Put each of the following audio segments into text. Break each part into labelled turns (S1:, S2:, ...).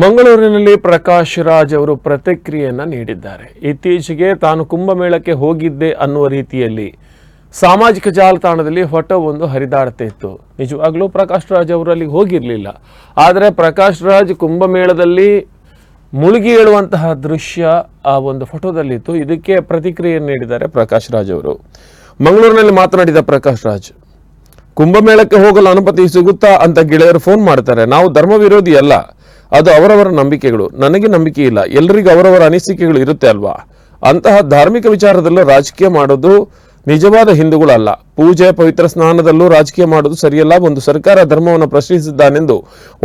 S1: ಮಂಗಳೂರಿನಲ್ಲಿ ಪ್ರಕಾಶ್ ರಾಜ್ ಅವರು ಪ್ರತಿಕ್ರಿಯೆಯನ್ನು ನೀಡಿದ್ದಾರೆ. ಇತ್ತೀಚೆಗೆ ತಾನು ಕುಂಭಮೇಳಕ್ಕೆ ಹೋಗಿದ್ದೆ ಅನ್ನುವ ರೀತಿಯಲ್ಲಿ ಸಾಮಾಜಿಕ ಜಾಲತಾಣದಲ್ಲಿ ಫೋಟೋ ಒಂದು ಹರಿದಾಡ್ತಾ ಇತ್ತು. ನಿಜವಾಗ್ಲೂ ಪ್ರಕಾಶ್ ರಾಜ್ ಅವರು ಅಲ್ಲಿಗೆ ಹೋಗಿರಲಿಲ್ಲ. ಆದರೆ ಪ್ರಕಾಶ್ ರಾಜ್ ಕುಂಭಮೇಳದಲ್ಲಿ ಮುಳುಗಿ ಹೇಳುವಂತಹ ದೃಶ್ಯ ಆ ಒಂದು ಫೋಟೋದಲ್ಲಿತ್ತು. ಇದಕ್ಕೆ ಪ್ರತಿಕ್ರಿಯೆ ನೀಡಿದ್ದಾರೆ ಪ್ರಕಾಶ್ ರಾಜ್ ಅವರು. ಮಂಗಳೂರಿನಲ್ಲಿ ಮಾತನಾಡಿದ ಪ್ರಕಾಶ್ ರಾಜ್, ಕುಂಭಮೇಳಕ್ಕೆ ಹೋಗಲು ಅನುಮತಿ ಸಿಗುತ್ತಾ ಅಂತ ಗೆಳೆಯರು ಫೋನ್ ಮಾಡ್ತಾರೆ. ನಾವು ಧರ್ಮ ವಿರೋಧಿ ಅಲ್ಲ. ಅದು ಅವರವರ ನಂಬಿಕೆಗಳು. ನನಗೆ ನಂಬಿಕೆ ಇಲ್ಲ. ಎಲ್ಲರಿಗೂ ಅವರವರ ಅನಿಸಿಕೆಗಳು ಇರುತ್ತೆ ಅಲ್ವಾ? ಅಂತಹ ಧಾರ್ಮಿಕ ವಿಚಾರದಲ್ಲೂ ರಾಜಕೀಯ ಮಾಡೋದು ನಿಜವಾದ ಹಿಂದೂಗಳಲ್ಲ. ಪೂಜೆ, ಪವಿತ್ರ ಸ್ನಾನದಲ್ಲೂ ರಾಜಕೀಯ ಮಾಡೋದು ಸರಿಯಲ್ಲ. ಒಂದು ಸರ್ಕಾರ ಧರ್ಮವನ್ನು ಪ್ರಶ್ನಿಸಿದ್ದಾನೆಂದು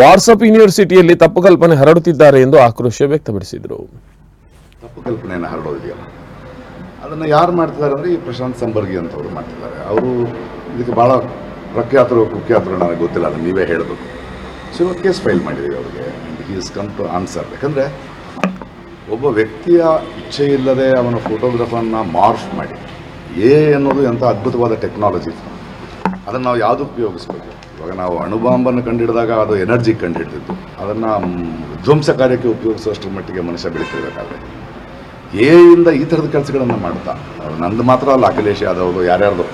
S1: ವಾಟ್ಸಪ್ ಯೂನಿವರ್ಸಿಟಿಯಲ್ಲಿ ತಪ್ಪು ಕಲ್ಪನೆ ಹರಡುತ್ತಿದ್ದಾರೆ ಎಂದು ಆಕ್ರೋಶ ವ್ಯಕ್ತಪಡಿಸಿದರು.
S2: ತಪ್ಪು ಕಲ್ಪನೆಯನ್ನು ಹರಡೋದಿದೆಯಲ್ಲ. ಅದನ್ನು ಯಾರು ಮಾಡ್ತಿದ್ದಾರೆ ಅಂದರೆ ಈ ಪ್ರಶಾಂತ್ ಸಂಬರ್ಗಿ ಅಂತವರು ಮಾಡ್ತಿದ್ದಾರೆ. ಅವರು ಇದಕ್ಕೆ ಭಾಳ ಪ್ರಖ್ಯಾತರು ಕುಖ್ಯಾತರು ನನಗೆ ಗೊತ್ತಿಲ್ಲ. ಅದನ್ನು ನೀವೇ ಹೇಳಬೇಕು. ಸೊ ಕೇಸ್ ಫೈಲ್ ಮಾಡಿದ್ದೀವಿ ಅವ್ರಿಗೆ. ಇಸ್ ಕಮ್ ಟು ಆನ್ಸರ್ ಯಾಕಂದರೆ ಒಬ್ಬ ವ್ಯಕ್ತಿಯ ಇಚ್ಛೆ ಇಲ್ಲದೆ ಅವನ ಫೋಟೋಗ್ರಫನ್ನು ಮಾರ್ಫ್ ಮಾಡಿ, ಎ ಅನ್ನೋದು ಎಂಥ ಅದ್ಭುತವಾದ ಟೆಕ್ನಾಲಜಿ ಅದನ್ನು ನಾವು ಯಾವುದು ಉಪಯೋಗಿಸ್ಬೇಕು? ಇವಾಗ ನಾವು ಅಣುಬಾಂಬನ್ನು ಕಂಡಿಡಿದಾಗ ಅದು ಎನರ್ಜಿ ಕಂಡುಹಿಡಿದಿದ್ದು ಅದನ್ನು ಧ್ವಂಸ ಕಾರ್ಯಕ್ಕೆ ಉಪಯೋಗಿಸುವಷ್ಟರ ಮಟ್ಟಿಗೆ ಮನುಷ್ಯ ಬೆಳೀತಿರ್ಬೇಕಾದ್ರೆ. ಎಯಿಂದ ಈ ಥರದ ಕೆಲಸಗಳನ್ನು ಮಾಡ್ತಾ ನಂದು ಮಾತ್ರ ಅಲ್ಲ, ಅಖಿಲೇಶ್ ಯಾದವ್ ಯಾರ್ಯಾರ್ದು.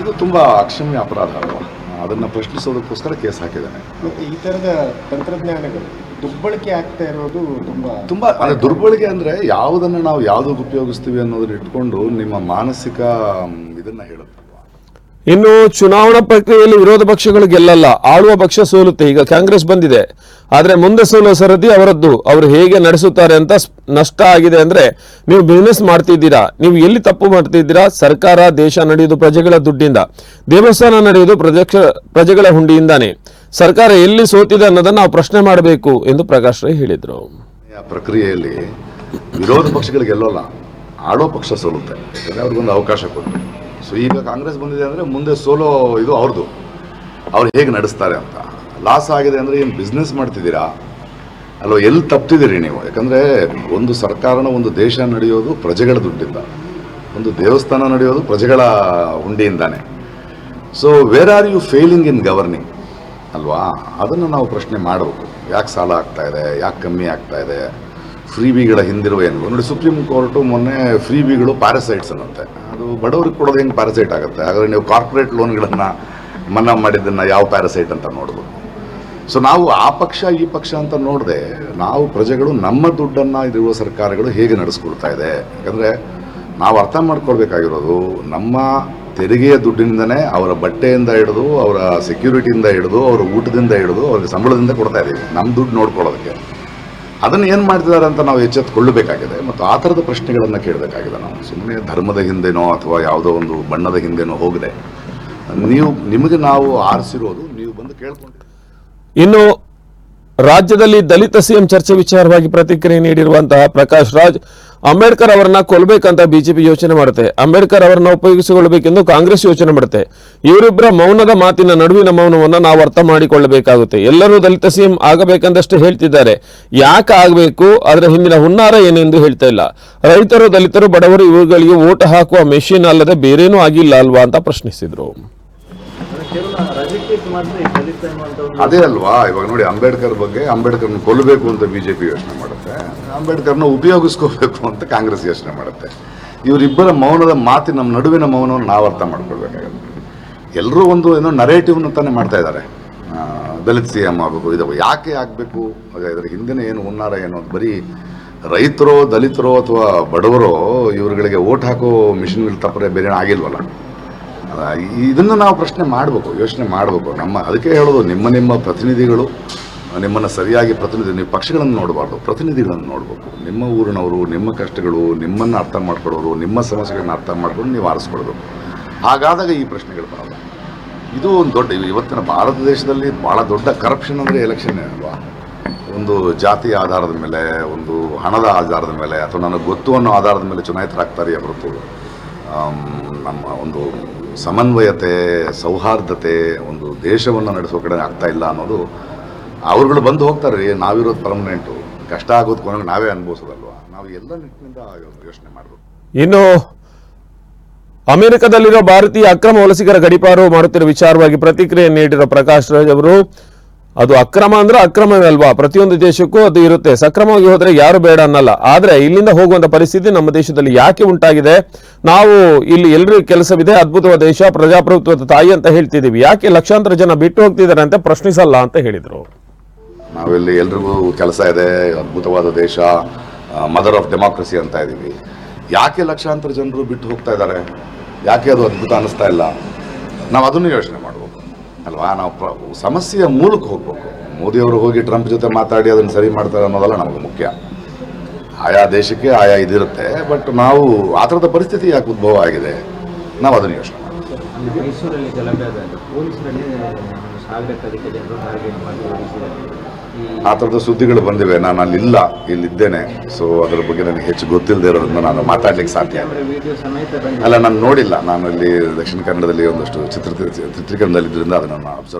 S2: ಇದು ತುಂಬ ಅಕ್ಷಮ್ಯ ಅಪರಾಧ ಅಲ್ವಾ? ಅದನ್ನು ಪ್ರಶ್ನಿಸೋದಕ್ಕೋಸ್ಕರ ಕೇಸ್ ಹಾಕಿದ್ದಾನೆ.
S3: ಮತ್ತು ಈ ಥರದ ತಂತ್ರಜ್ಞಾನಗಳು ದುರ್ಬಳಕೆ ಆಗ್ತಾ ಇರೋದು ತುಂಬ
S2: ತುಂಬ ಅಂದರೆ ದುರ್ಬಳಕೆ ಅಂದರೆ ಯಾವುದನ್ನು ನಾವು ಯಾವುದಕ್ಕೆ ಉಪಯೋಗಿಸ್ತೀವಿ ಅನ್ನೋದನ್ನ ಇಟ್ಕೊಂಡು ನಿಮ್ಮ ಮಾನಸಿಕ ಇದನ್ನು ಹೇಳುತ್ತಲ್ವಾ
S1: ಇನ್ನು ಚುನಾವಣಾ ಪ್ರಕ್ರಿಯೆಯಲ್ಲಿ ವಿರೋಧ ಪಕ್ಷಗಳು ಗೆಲ್ಲಲ್ಲ, ಆಳುವ ಪಕ್ಷ ಸೋಲುತ್ತೆ. ಈಗ ಕಾಂಗ್ರೆಸ್ ಬಂದಿದೆ. ಆದ್ರೆ ಮುಂದೆ ಸೋಲುವ ಸರದಿ ಅವರದ್ದು. ಅವರು ಹೇಗೆ ನಡೆಸುತ್ತಾರೆ ಅಂತ ನಷ್ಟ ಆಗಿದೆ ಅಂದ್ರೆ ನೀವು ಬಿಸ್ನೆಸ್ ಮಾಡ್ತಿದ್ದೀರಾ. ನೀವು ಎಲ್ಲಿ ತಪ್ಪು ಮಾಡ್ತಿದ್ದೀರಾ? ಸರ್ಕಾರ, ದೇಶ ನಡೆಯುವುದು ಪ್ರಜೆಗಳ ದುಡ್ಡಿಂದ. ದೇವಸ್ಥಾನ ನಡೆಯೋದು ಪ್ರಜಕ್ಷ, ಪ್ರಜೆಗಳ ಹುಂಡಿಯಿಂದಾನೆ. ಸರ್ಕಾರ ಎಲ್ಲಿ ಸೋತಿದೆ ಅನ್ನೋದನ್ನ ನಾವು ಪ್ರಶ್ನೆ ಮಾಡಬೇಕು ಎಂದು ಪ್ರಕಾಶ್ ರೈ ಹೇಳಿದರು.
S2: ಪ್ರಕ್ರಿಯೆಯಲ್ಲಿ ವಿರೋಧ ಪಕ್ಷಗಳಿಗೆ ಗೆಲ್ಲೋಲ್ಲ ಆಡೋ ಪಕ್ಷ ಸೋಲುತ್ತೆ. ಅವ್ರಿಗೊಂದು ಅವಕಾಶ ಕೊಟ್ಟು ಸೊ ಈಗ ಕಾಂಗ್ರೆಸ್ ಬಂದಿದೆ ಅಂದರೆ ಮುಂದೆ ಸೋಲೋ ಇದು ಅವ್ರದ್ದು ಅವ್ರು ಹೇಗೆ ನಡೆಸ್ತಾರೆ ಅಂತ. ಲಾಸ್ ಆಗಿದೆ ಅಂದರೆ ಏನು ಬಿಸ್ನೆಸ್ ಮಾಡ್ತಿದ್ದೀರಾ? ಅಲ್ವಾ ಎಲ್ಲಿ ತಪ್ತಿದ್ದೀರಿ ನೀವು? ಯಾಕಂದರೆ ಒಂದು ಸರ್ಕಾರನ ಒಂದು ದೇಶ ನಡೆಯೋದು ಪ್ರಜೆಗಳ ದುಡ್ಡಿಂದ. ಒಂದು ದೇವಸ್ಥಾನ ನಡೆಯೋದು ಪ್ರಜೆಗಳ ಹುಂಡಿಯಿಂದಾನೆ so where are you failing in governing ಅಲ್ವಾ? ಅದನ್ನು ನಾವು ಪ್ರಶ್ನೆ ಮಾಡಬೇಕು. ಯಾಕೆ ಸಾಲ ಆಗ್ತಾ ಇದೆ? ಯಾಕೆ ಕಮ್ಮಿ ಆಗ್ತಾ ಇದೆ? ಫ್ರೀ ಬಿಗಳ ಹಿಂದಿರುವ ಏನು ನೋಡಿ, ಸುಪ್ರೀಂ ಕೋರ್ಟು ಮೊನ್ನೆ ಫ್ರೀ ಬಿಗಳು ಪ್ಯಾರಸೈಟ್ಸ್ ಅನ್ನಂತೆ ಅದು ಬಡವರಿಗೆ ಕೊಡೋದು ಹೆಂಗೆ ಪ್ಯಾರಸೈಟ್ ಆಗುತ್ತೆ. ಹಾಗಾದ್ರೆ ನೀವು ಕಾರ್ಪೊರೇಟ್ ಲೋನ್ಗಳನ್ನು ಮನ್ನಾ ಮಾಡಿದ್ದನ್ನು ಯಾವ ಪ್ಯಾರಸೈಟ್ ಅಂತ ನೋಡೋದು. ಸೊ ನಾವು ಆ ಪಕ್ಷ ಈ ಪಕ್ಷ ಅಂತ ನೋಡದೆ, ನಾವು ಪ್ರಜೆಗಳು ನಮ್ಮ ದುಡ್ಡನ್ನು ಇರುವ ಸರ್ಕಾರಗಳು ಹೇಗೆ ನಡೆಸ್ಕೊಳ್ತಾ ಇದೆ. ಯಾಕಂದರೆ ನಾವು ಅರ್ಥ ಮಾಡ್ಕೊಳ್ಬೇಕಾಗಿರೋದು, ನಮ್ಮ ತೆರಿಗೆಯ ದುಡ್ಡಿನಿಂದನೇ ಅವರ ಬಟ್ಟೆಯಿಂದ ಹಿಡಿದು, ಅವರ ಸೆಕ್ಯೂರಿಟಿಯಿಂದ ಹಿಡಿದು, ಅವರ ಊಟದಿಂದ ಹಿಡಿದು, ಅವ್ರಿಗೆ ಸಂಬಳದಿಂದ ಕೊಡ್ತಾ ಇದ್ದೀವಿ ನಮ್ಮ ದುಡ್ಡು ನೋಡ್ಕೊಳ್ಳೋದಕ್ಕೆ. ಅದನ್ನು ಏನು ಮಾಡ್ತಿದ್ದಾರೆ ಅಂತ ನಾವು ಎಚ್ಚೆತ್ತುಕೊಳ್ಳಬೇಕಾಗಿದೆ ಮತ್ತು ಆ ಥರದ ಪ್ರಶ್ನೆಗಳನ್ನು ಕೇಳಬೇಕಾಗಿದೆ ನಾವು. ಸುಮ್ಮನೆ ಧರ್ಮದ ಹಿಂದೆನೋ ಅಥವಾ ಯಾವುದೋ ಒಂದು ಬಣ್ಣದ ಹಿಂದೆನೋ ಹೋಗದೆ. ನೀವು, ನಿಮಗೆ ನಾವು ಆರಿಸಿರೋದು ನೀವು ಬಂದು ಕೇಳ್ಕೊಂಡು
S1: ಇನ್ನು ರಾಜ್ಯದಲ್ಲಿ ದಲಿತ ಸಿಎಂ ಚರ್ಚೆ ವಿಚಾರವಾಗಿ ಪ್ರತಿಕ್ರಿಯೆ ನೀಡಿರುವಂತಹ ಪ್ರಕಾಶ್ ರಾಜ್, ಅಂಬೇಡ್ಕರ್ ಅವರನ್ನ ಕೊಲ್ಬೇಕಂತ ಬಿಜೆಪಿ ಯೋಚನೆ ಮಾಡುತ್ತೆ. ಅಂಬೇಡ್ಕರ್ ಅವರನ್ನ ಉಪಯೋಗಿಸಿಕೊಳ್ಳಬೇಕೆಂದು ಕಾಂಗ್ರೆಸ್ ಯೋಚನೆ ಮಾಡುತ್ತೆ. ಇವರಿಬ್ಬರ ಮೌನದ ಮಾತಿನ ನಡುವಿನ ಮೌನವನ್ನು ನಾವು ಅರ್ಥ ಮಾಡಿಕೊಳ್ಳಬೇಕಾಗುತ್ತೆ. ಎಲ್ಲರೂ ದಲಿತ ಸಿಎಂ ಆಗಬೇಕಂದಷ್ಟು ಹೇಳ್ತಿದ್ದಾರೆ. ಯಾಕೆ ಆಗಬೇಕು? ಅದರ ಹಿಂದಿನ ಹುನ್ನಾರ ಏನೆಂದು ಹೇಳ್ತಾ ಇಲ್ಲ. ರೈತರು, ದಲಿತರು, ಬಡವರು ಇವುಗಳಿಗೆ ಓಟ್ ಹಾಕುವ ಮೆಷಿನ್ ಅಲ್ಲದೆ ಬೇರೇನೂ ಆಗಿಲ್ಲ ಅಲ್ವಾ ಅಂತ ಪ್ರಶ್ನಿಸಿದ್ರು.
S2: ಅದೇ ಅಲ್ವಾ? ಇವಾಗ ನೋಡಿ ಅಂಬೇಡ್ಕರ್ ಬಗ್ಗೆ ಅಂಬೇಡ್ಕರ್ನ ಕೊಲ್ಲಬೇಕು ಅಂತ ಬಿಜೆಪಿ ಯೋಚನೆ ಮಾಡುತ್ತೆ. ಅಂಬೇಡ್ಕರ್ನ ಉಪಯೋಗಿಸ್ಕೋಬೇಕು ಅಂತ ಕಾಂಗ್ರೆಸ್ ಯೋಚನೆ ಮಾಡುತ್ತೆ. ಇವರಿಬ್ಬರ ಮೌನದ ಮಾತಿ ನಮ್ಮ ನಡುವಿನ ಮೌನವನ್ನು ನಾವು ಅರ್ಥ ಮಾಡ್ಕೊಳ್ಬೇಕಾಗುತ್ತೆ. ಎಲ್ಲರೂ ಒಂದು ಏನೋ ನರೇಟಿವ್ನ ತಾನೇ ಮಾಡ್ತಾ ಇದ್ದಾರೆ. ದಲಿತ ಸಿ ಎಂ ಆಗಬೇಕು, ಇದು ಯಾಕೆ ಆಗಬೇಕು? ಇದರ ಹಿಂದಿನ ಏನು ಹುನ್ನಾರ ಏನು ಬರೀ ರೈತರೋ, ದಲಿತರೋ ಅಥವಾ ಬಡವರೋ ಇವರುಗಳಿಗೆ ಓಟ್ ಹಾಕೋ ಮಿಷನ್ಗಳು ತಪ್ಪರೆ ಬೇರೆ ಆಗಿಲ್ವಲ್ಲ. ಇದನ್ನು ನಾವು ಪ್ರಶ್ನೆ ಮಾಡಬೇಕು, ಯೋಚನೆ ಮಾಡಬೇಕು. ನಮ್ಮ, ಅದಕ್ಕೆ ಹೇಳೋದು ನಿಮ್ಮ ನಿಮ್ಮ ಪ್ರತಿನಿಧಿಗಳು, ನಿಮ್ಮನ್ನು ಸರಿಯಾಗಿ ಪ್ರತಿನಿಧಿ, ನೀವು ಪಕ್ಷಗಳನ್ನು ನೋಡಬಾರ್ದು, ಪ್ರತಿನಿಧಿಗಳನ್ನು ನೋಡಬೇಕು. ನಿಮ್ಮ ಊರಿನವರು, ನಿಮ್ಮ ಕಷ್ಟಗಳು, ನಿಮ್ಮನ್ನು ಅರ್ಥ ಮಾಡ್ಕೊಳ್ಳೋರು, ನಿಮ್ಮ ಸಮಸ್ಯೆಗಳನ್ನ ಅರ್ಥ ಮಾಡ್ಕೊಂಡು ನೀವು ಆರಿಸ್ಕೊಳ್ಬೇಕು ಹಾಗಾದಾಗ ಈ ಪ್ರಶ್ನೆಗಳು ಬರಲ್ಲ. ಇದು ಒಂದು ದೊಡ್ಡ ಇವತ್ತಿನ ಭಾರತ ದೇಶದಲ್ಲಿ ಭಾಳ ದೊಡ್ಡ ಕರಪ್ಷನ್ ಅಂದರೆ ಎಲೆಕ್ಷನ್ ಅಲ್ವಾ? ಒಂದು ಜಾತಿ ಆಧಾರದ ಮೇಲೆ, ಒಂದು ಹಣದ ಆಧಾರದ ಮೇಲೆ, ಅಥವಾ ನನಗೆ ಗೊತ್ತು ಅನ್ನೋ ಆಧಾರದ ಮೇಲೆ ಚುನಾಯಿತರಾಗ್ತಾರೆ ಹೊರತು ನಮ್ಮ ಒಂದು ಸಮನ್ವಯತೆ, ಸೌಹಾರ್ದತೆ, ಒಂದು ದೇಶವನ್ನು ನಡೆಸೋ ಕಡೆ ಆಗ್ತಾ ಇಲ್ಲ ಅನ್ನೋದು ಅವ್ರುಗಳು ಬಂದು ಹೋಗ್ತಾರೆ ರೀ ನಾವಿರೋದು ಪರ್ಮನೆಂಟು ಕಷ್ಟ ಆಗೋದು ಕೊನೆಗೆ ನಾವೇ ಅನುಭವಿಸೋದಲ್ವಾ? ನಾವು ಎಲ್ಲ ನಿಟ್ಟಿನಿಂದ ಯೋಚನೆ ಮಾಡಬೇಕು.
S1: ಇನ್ನು ಅಮೆರಿಕದಲ್ಲಿರೋ ಭಾರತೀಯ ಅಕ್ರಮ ವಲಸಿಗರ ಗಡಿಪಾರು ಮಾಡುತ್ತಿರುವ ವಿಚಾರವಾಗಿ ಪ್ರತಿಕ್ರಿಯೆ ನೀಡಿರುವ ಪ್ರಕಾಶ್ ರಾಜ್ ಅವರು ಅದು ಅಕ್ರಮ ಅಂದ್ರೆ ಅಕ್ರಮವೇ ಅಲ್ವಾ? ಪ್ರತಿಯೊಂದು ದೇಶಕ್ಕೂ ಅದು ಇರುತ್ತೆ. ಸಕ್ರಮವಾಗಿ ಹೋದ್ರೆ ಯಾರು ಬೇಡ ಅನ್ನಲ್ಲ. ಆದ್ರೆ ಇಲ್ಲಿಂದ ಹೋಗುವಂತ ಪರಿಸ್ಥಿತಿ ನಮ್ಮ ದೇಶದಲ್ಲಿ ಯಾಕೆ ಉಂಟಾಗಿದೆ? ನಾವು ಇಲ್ಲಿ ಎಲ್ಲರಿಗೂ ಕೆಲಸವಿದೆ. ಅದ್ಭುತವಾದ ದೇಶ, ಪ್ರಜಾಪ್ರಭುತ್ವದ ತಾಯಿ ಅಂತ ಹೇಳ್ತಿದೀವಿ ಯಾಕೆ ಲಕ್ಷಾಂತರ ಜನ ಬಿಟ್ಟು ಹೋಗ್ತಿದ್ದಾರೆ ಅಂತ ಪ್ರಶ್ನಿಸಲ್ಲ ಅಂತ ಹೇಳಿದ್ರು.
S2: ನಾವಿಲ್ಲಿ ಎಲ್ರಿಗೂ ಕೆಲಸ ಇದೆ. ಅದ್ಭುತವಾದ ದೇಶ ಮದರ್ ಆಫ್ ಡೆಮಾಕ್ರಸಿ ಅಂತ ಇದ್ದೀವಿ ಯಾಕೆ ಲಕ್ಷಾಂತರ ಜನರು ಬಿಟ್ಟು ಹೋಗ್ತಾ ಇದ್ದಾರೆ? ಯಾಕೆ ಅದು ಅದ್ಭುತ ಅನ್ನಿಸ್ತಾ ಇಲ್ಲ? ನಾವು ಅದನ್ನು ಯೋಚನೆ ಅಲ್ವಾ? ನಾವು ಪ್ರ ಸಮಸ್ಯೆಯ ಮೂಲಕ್ಕೆ ಹೋಗ್ಬೇಕು. ಮೋದಿಯವರು ಹೋಗಿ ಟ್ರಂಪ್ ಜೊತೆ ಮಾತಾಡಿ ಅದನ್ನು ಸರಿ ಮಾಡ್ತಾರೆ ಅನ್ನೋದಲ್ಲ ನಮಗೆ ಮುಖ್ಯ. ಆಯಾ ದೇಶಕ್ಕೆ ಆಯಾ ಇದಿರುತ್ತೆ, ಬಟ್ ನಾವು ಆ ಥರದ ಪರಿಸ್ಥಿತಿ ಯಾಕೆ ಉದ್ಭವ ಆಗಿದೆ? ನಾವು ಅದನ್ನು ಯೋಚನೆ
S4: ಮೈಸೂರಲ್ಲಿ ಗಲಭೆ ಪೊಲೀಸರಲ್ಲಿ ಜನರು ಟಾರ್ಗೆಟ್ ಮಾಡಿ
S2: ಆ ಥರದ ಸುದ್ದಿಗಳು ಬಂದಿವೆ. ನಾನು ಅಲ್ಲಿಲ್ಲ, ಇಲ್ಲಿದ್ದೇನೆ. ಸೊ ಅದರ ಬಗ್ಗೆ ನನಗೆ ಹೆಚ್ಚು ಗೊತ್ತಿಲ್ಲದೆ ಇರೋದ್ರಿಂದ ನಾನು ಮಾತಾಡ್ಲಿಕ್ಕೆ ಸಾಧ್ಯ ಅಲ್ಲ, ನಾನು ನೋಡಿಲ್ಲ. ನಾನು ಅಲ್ಲಿ ದಕ್ಷಿಣ ಕನ್ನಡದಲ್ಲಿ ಒಂದಷ್ಟು ಚಿತ್ರ ಚಿತ್ರೀಕರಣದಲ್ಲಿದ್ದರಿಂದ ಅದನ್ನು ಅಬ್ಸರ್ವ್